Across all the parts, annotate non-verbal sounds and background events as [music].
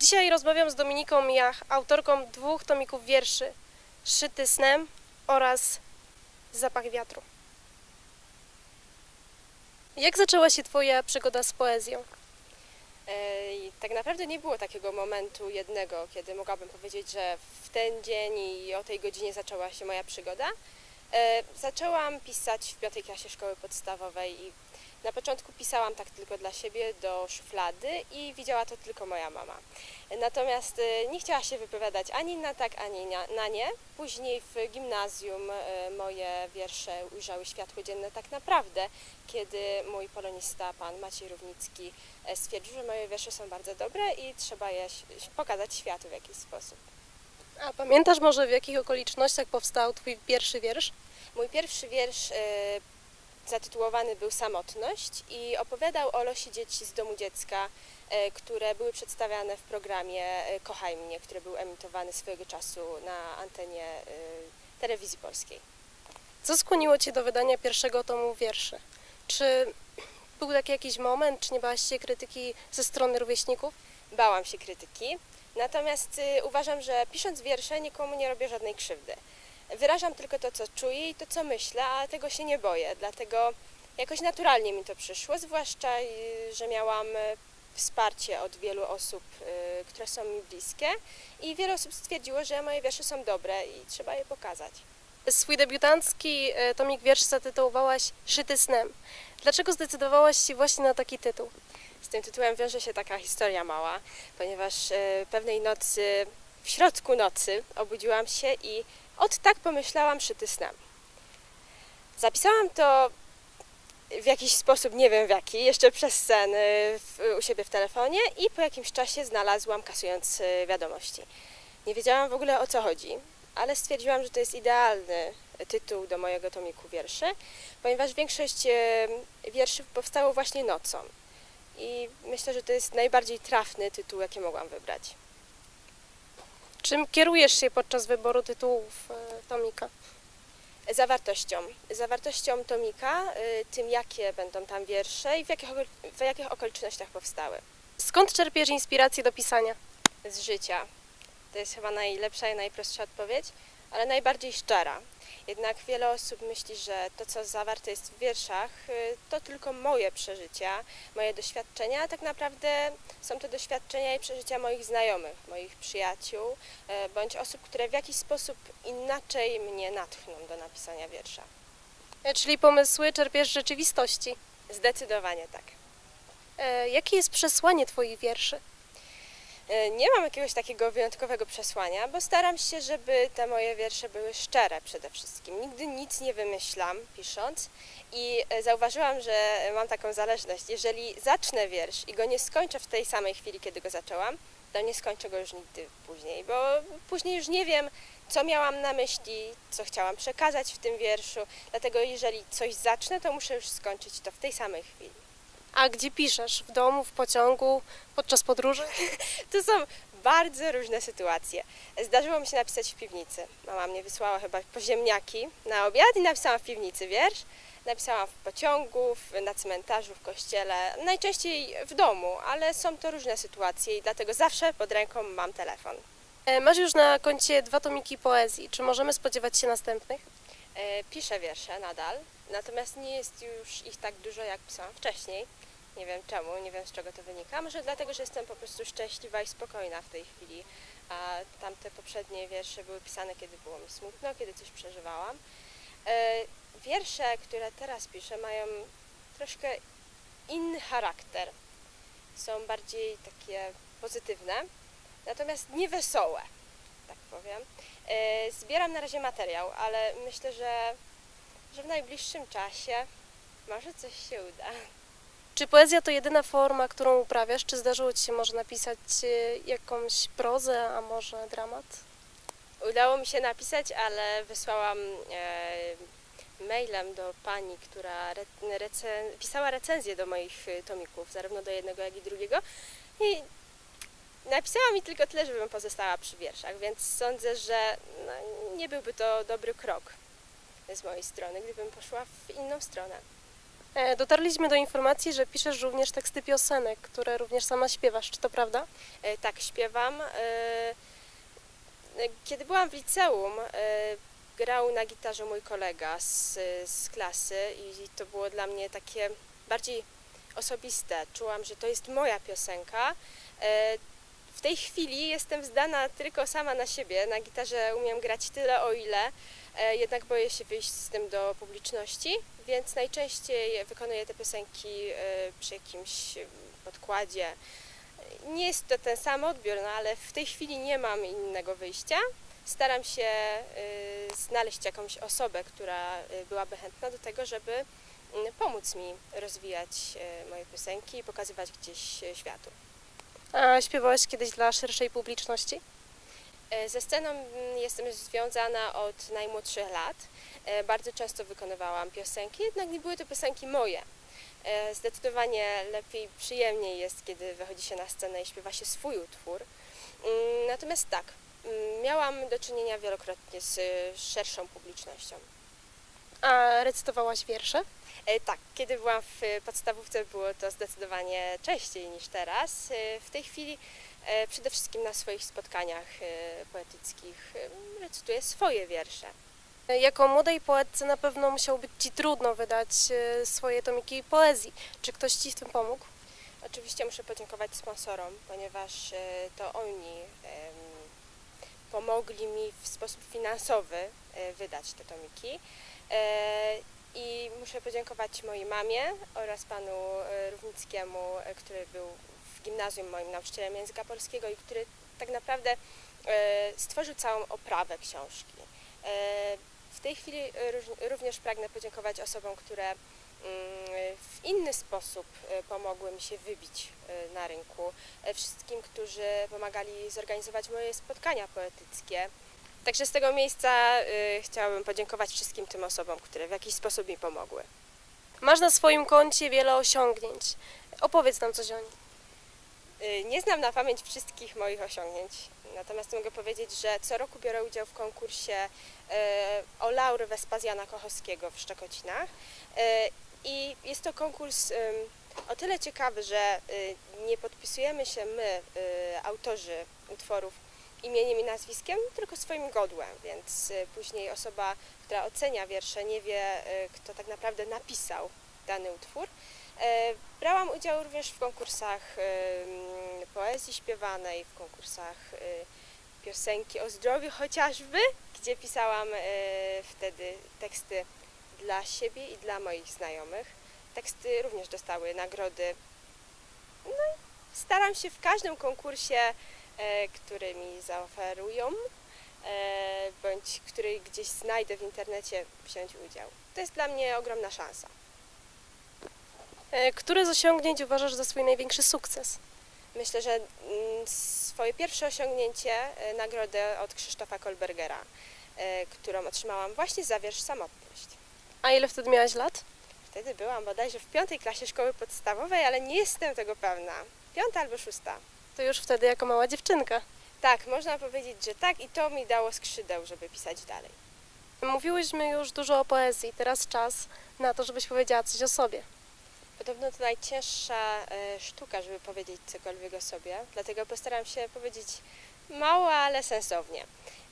Dzisiaj rozmawiam z Dominiką Jach, autorką dwóch tomików wierszy Szyty snem oraz Zapach wiatru. Jak zaczęła się Twoja przygoda z poezją? Tak naprawdę nie było takiego momentu jednego, kiedy mogłabym powiedzieć, że w ten dzień i o tej godzinie zaczęła się moja przygoda. E, Zaczęłam pisać w piątej klasie szkoły podstawowej i na początku pisałam tak tylko dla siebie do szuflady i widziała to tylko moja mama. Natomiast e, nie chciała się wypowiadać ani na tak, ani na, nie. Później w gimnazjum e, moje wiersze ujrzały światło dzienne tak naprawdę, kiedy mój polonista, pan Maciej Równicki, e, stwierdził, że moje wiersze są bardzo dobre i trzeba je pokazać światu w jakiś sposób. A pamiętasz może w jakich okolicznościach powstał Twój pierwszy wiersz? Mój pierwszy wiersz zatytułowany był Samotność i opowiadał o losie dzieci z domu dziecka, e, które były przedstawiane w programie e, Kochaj mnie, który był emitowany swojego czasu na antenie e, telewizji polskiej. Co skłoniło Cię do wydania pierwszego tomu wierszy? Czy był taki jakiś moment, czy nie bałaś się krytyki ze strony rówieśników? Bałam się krytyki, natomiast y, uważam, że pisząc wiersze nikomu nie robię żadnej krzywdy. Wyrażam tylko to, co czuję i to, co myślę, a tego się nie boję, dlatego jakoś naturalnie mi to przyszło, zwłaszcza, y, że miałam y, wsparcie od wielu osób, y, które są mi bliskie i wiele osób stwierdziło, że moje wiersze są dobre i trzeba je pokazać. Swój debiutancki tomik wierszy zatytułowałaś Szyty snem. Dlaczego zdecydowałaś się właśnie na taki tytuł? Z tym tytułem wiąże się taka historia mała, ponieważ pewnej nocy, w środku nocy obudziłam się i od tak pomyślałam szyty snem. Zapisałam to w jakiś sposób, nie wiem w jaki, jeszcze przez sen e, w, u siebie w telefonie i po jakimś czasie znalazłam kasując e, wiadomości. Nie wiedziałam w ogóle o co chodzi, ale stwierdziłam, że to jest idealny tytuł do mojego tomiku wierszy, ponieważ większość e, wierszy powstało właśnie nocą. I myślę, że to jest najbardziej trafny tytuł, jaki mogłam wybrać. Czym kierujesz się podczas wyboru tytułów e, tomika? Zawartością. Zawartością tomika, y, tym jakie będą tam wiersze i w jakich, w jakich okolicznościach powstały. Skąd czerpiesz inspirację do pisania? Z życia. To jest chyba najlepsza i najprostsza odpowiedź, ale najbardziej szczera. Jednak wiele osób myśli, że to, co zawarte jest w wierszach, y, to tylko moje przeżycia, moje doświadczenia, a tak naprawdę są to doświadczenia i przeżycia moich znajomych, moich przyjaciół, y, bądź osób, które w jakiś sposób inaczej mnie natchną do napisania wiersza. E, Czyli pomysły czerpiesz z rzeczywistości. Zdecydowanie tak. E, Jakie jest przesłanie Twoich wierszy? E, Nie mam jakiegoś takiego wyjątkowego przesłania, bo staram się, żeby te moje wiersze były szczere przede wszystkim. Nigdy nic nie wymyślam pisząc i e, zauważyłam, że mam taką zależność. Jeżeli zacznę wiersz i go nie skończę w tej samej chwili, kiedy go zaczęłam, to nie skończę go już nigdy później, bo później już nie wiem, co miałam na myśli, co chciałam przekazać w tym wierszu. Dlatego jeżeli coś zacznę, to muszę już skończyć to w tej samej chwili. A gdzie piszesz? W domu, w pociągu, podczas podróży? [laughs] To są bardzo różne sytuacje. Zdarzyło mi się napisać w piwnicy. Mama mnie wysłała chyba po ziemniaki na obiad i napisałam w piwnicy wiersz. Napisałam w pociągu, na cmentarzu, w kościele, najczęściej w domu, ale są to różne sytuacje i dlatego zawsze pod ręką mam telefon. E, Masz już na koncie dwa tomiki poezji. Czy możemy spodziewać się następnych? E, Piszę wiersze nadal, natomiast nie jest już ich tak dużo, jak pisałam wcześniej. Nie wiem czemu, nie wiem z czego to wynika. Może dlatego, że jestem po prostu szczęśliwa i spokojna w tej chwili, a tamte poprzednie wiersze były pisane, kiedy było mi smutno, kiedy coś przeżywałam. E, Wiersze, które teraz piszę, mają troszkę inny charakter. Są bardziej takie pozytywne, natomiast nie wesołe, tak powiem. E, Zbieram na razie materiał, ale myślę, że, że w najbliższym czasie może coś się uda. Czy poezja to jedyna forma, którą uprawiasz? Czy zdarzyło Ci się może napisać e, jakąś prozę, a może dramat? Udało mi się napisać, ale wysłałam e, mailem do pani, która re, recen, pisała recenzję do moich e, tomików, zarówno do jednego, jak i drugiego. I napisała mi tylko tyle, żebym pozostała przy wierszach, więc sądzę, że no, nie byłby to dobry krok z mojej strony, gdybym poszła w inną stronę. E, Dotarliśmy do informacji, że piszesz również teksty piosenek, które również sama śpiewasz. Czy to prawda? E, Tak, śpiewam. E, Kiedy byłam w liceum, grał na gitarze mój kolega z, z klasy i to było dla mnie takie bardziej osobiste. Czułam, że to jest moja piosenka. W tej chwili jestem zdana tylko sama na siebie. Na gitarze umiem grać tyle, o ile. E, Jednak boję się wyjść z tym do publiczności, więc najczęściej wykonuję te piosenki e, przy jakimś e, podkładzie, nie jest to ten sam odbiór, no ale w tej chwili nie mam innego wyjścia. Staram się y, znaleźć jakąś osobę, która byłaby chętna do tego, żeby pomóc mi rozwijać moje piosenki i pokazywać gdzieś światu. A śpiewałaś kiedyś dla szerszej publiczności? E, Ze sceną mm, jestem związana od najmłodszych lat. E, Bardzo często wykonywałam piosenki, jednak nie były to piosenki moje. E, Zdecydowanie lepiej, przyjemniej jest, kiedy wychodzi się na scenę i śpiewa się swój utwór. Mm, Natomiast tak, mm, miałam do czynienia wielokrotnie z y, szerszą publicznością. A recytowałaś wiersze? Tak, kiedy byłam w y, podstawówce było to zdecydowanie częściej niż teraz. E, W tej chwili przede wszystkim na swoich spotkaniach e, poetyckich e, recytuję swoje wiersze. E, Jako młodej poetce na pewno musiało być Ci trudno wydać e, swoje tomiki poezji. Czy ktoś Ci w tym pomógł? Oczywiście muszę podziękować sponsorom, ponieważ e, to oni pomogli mi w sposób finansowy e, wydać te tomiki. E, I muszę podziękować mojej mamie oraz panu e, Równickiemu, e, który był gimnazjum moim nauczycielem języka polskiego i który tak naprawdę e, stworzył całą oprawę książki. E, W tej chwili również pragnę podziękować osobom, które mm, w inny sposób e, pomogły mi się wybić na rynku. Wszystkim, którzy pomagali zorganizować moje spotkania poetyckie. Także z tego miejsca chciałabym podziękować wszystkim tym osobom, które w jakiś sposób mi pomogły. Masz na swoim koncie wiele osiągnięć. Opowiedz nam coś o nich. Y, Nie znam na pamięć wszystkich moich osiągnięć, natomiast mogę powiedzieć, że co roku biorę udział w konkursie e, o laury Wespazjana Kochowskiego w Szczekocinach. E, I jest to konkurs o tyle ciekawy, że y, nie podpisujemy się my, y, autorzy utworów, imieniem i nazwiskiem, tylko swoim godłem, więc y, później osoba, która ocenia wiersze, nie wie, y, kto tak naprawdę napisał dany utwór. E, Brałam udział również w konkursach em, poezji śpiewanej, w konkursach e, piosenki o zdrowiu chociażby, gdzie pisałam e, wtedy teksty dla siebie i dla moich znajomych. Teksty również dostały nagrody. No i staram się w każdym konkursie, e, który mi zaoferują, e, bądź który gdzieś znajdę w internecie, wziąć udział. To jest dla mnie ogromna szansa. E, Które z osiągnięć uważasz za swój największy sukces? Myślę, że mm, swoje pierwsze osiągnięcie, e, nagrodę od Krzysztofa Kolbergera, e, którą otrzymałam właśnie za wiersz Samotność. A ile wtedy miałaś lat? Wtedy byłam bodajże w piątej klasie szkoły podstawowej, ale nie jestem tego pewna. Piąta albo szósta. To już wtedy jako mała dziewczynka. Tak, można powiedzieć, że tak i to mi dało skrzydeł, żeby pisać dalej. Mówiłyśmy już dużo o poezji, teraz czas na to, żebyś powiedziała coś o sobie. Podobno to najcięższa e, sztuka, żeby powiedzieć cokolwiek o sobie, dlatego postaram się powiedzieć mało, ale sensownie.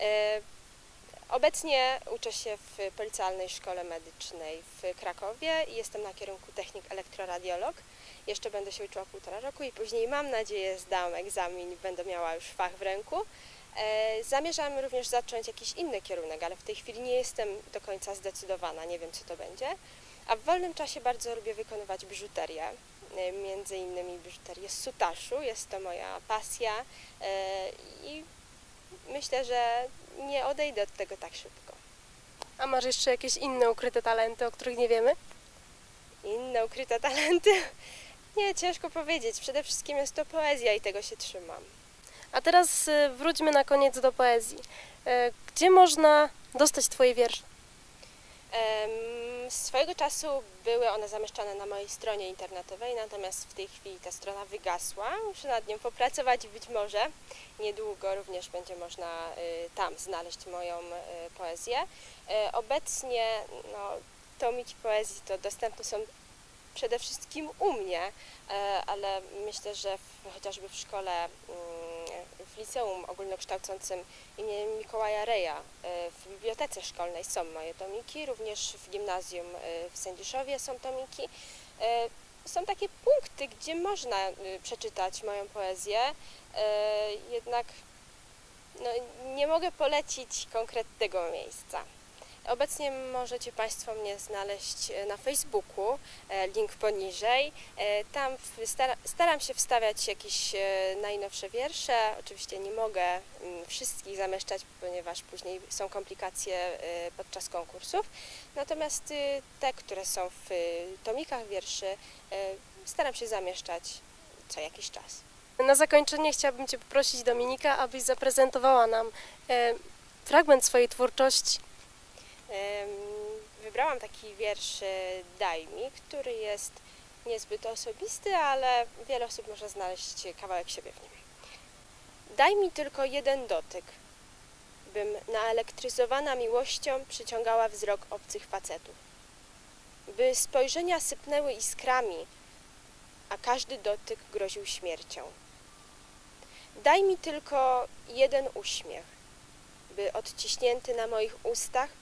E, Obecnie uczę się w Policjalnej Szkole Medycznej w Krakowie i jestem na kierunku technik elektroradiolog. Jeszcze będę się uczyła półtora roku i później mam nadzieję zdam egzamin będę miała już fach w ręku. E, Zamierzam również zacząć jakiś inny kierunek, ale w tej chwili nie jestem do końca zdecydowana, nie wiem co to będzie. A w wolnym czasie bardzo lubię wykonywać biżuterię, e, między innymi biżuterię z sutaszu. Jest to moja pasja e, i myślę, że nie odejdę od tego tak szybko. A masz jeszcze jakieś inne ukryte talenty, o których nie wiemy? Inne ukryte talenty? [laughs] Nie, ciężko powiedzieć. Przede wszystkim jest to poezja i tego się trzymam. A teraz e, wróćmy na koniec do poezji. Gdzie można dostać Twoje wiersze? Em, Swojego czasu były one zamieszczane na mojej stronie internetowej, natomiast w tej chwili ta strona wygasła. Muszę nad nią popracować być może niedługo również będzie można y, tam znaleźć moją y, poezję. Y, Obecnie no, tomiki poezji to dostępne są przede wszystkim u mnie, e, ale myślę, że w, chociażby w szkole, mm, w liceum ogólnokształcącym imienia Mikołaja Reja, e, w bibliotece szkolnej są moje tomiki, również w gimnazjum e, w Sędziszowie są tomiki. Są takie punkty, gdzie można przeczytać moją poezję, jednak no, nie mogę polecić konkretnego miejsca. Obecnie możecie Państwo mnie znaleźć e, na Facebooku, e, link poniżej. E, Tam staram się wstawiać jakieś najnowsze wiersze. Oczywiście nie mogę mm, wszystkich zamieszczać, ponieważ później są komplikacje podczas konkursów. Natomiast y, te, które są w y, tomikach wierszy, staram się zamieszczać co jakiś czas. Na zakończenie chciałabym Cię poprosić, Dominika, abyś zaprezentowała nam fragment swojej twórczości. Wybrałam taki wiersz e, Daj mi, który jest niezbyt osobisty, ale wiele osób może znaleźć kawałek siebie w nim. Daj mi tylko jeden dotyk, bym naelektryzowana miłością przyciągała wzrok obcych facetów. By spojrzenia sypnęły iskrami, a każdy dotyk groził śmiercią. Daj mi tylko jeden uśmiech, by odciśnięty na moich ustach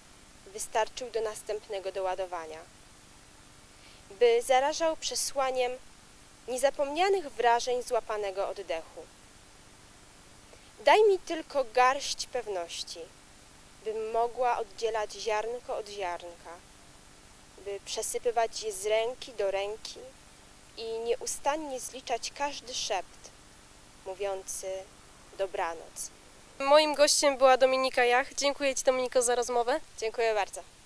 wystarczył do następnego doładowania. By zarażał przesłaniem niezapomnianych wrażeń złapanego oddechu. Daj mi tylko garść pewności, bym mogła oddzielać ziarnko od ziarnka, by przesypywać je z ręki do ręki i nieustannie zliczać każdy szept mówiący dobranoc. Moim gościem była Dominika Jach. Dziękuję Ci, Dominiko, za rozmowę. Dziękuję bardzo.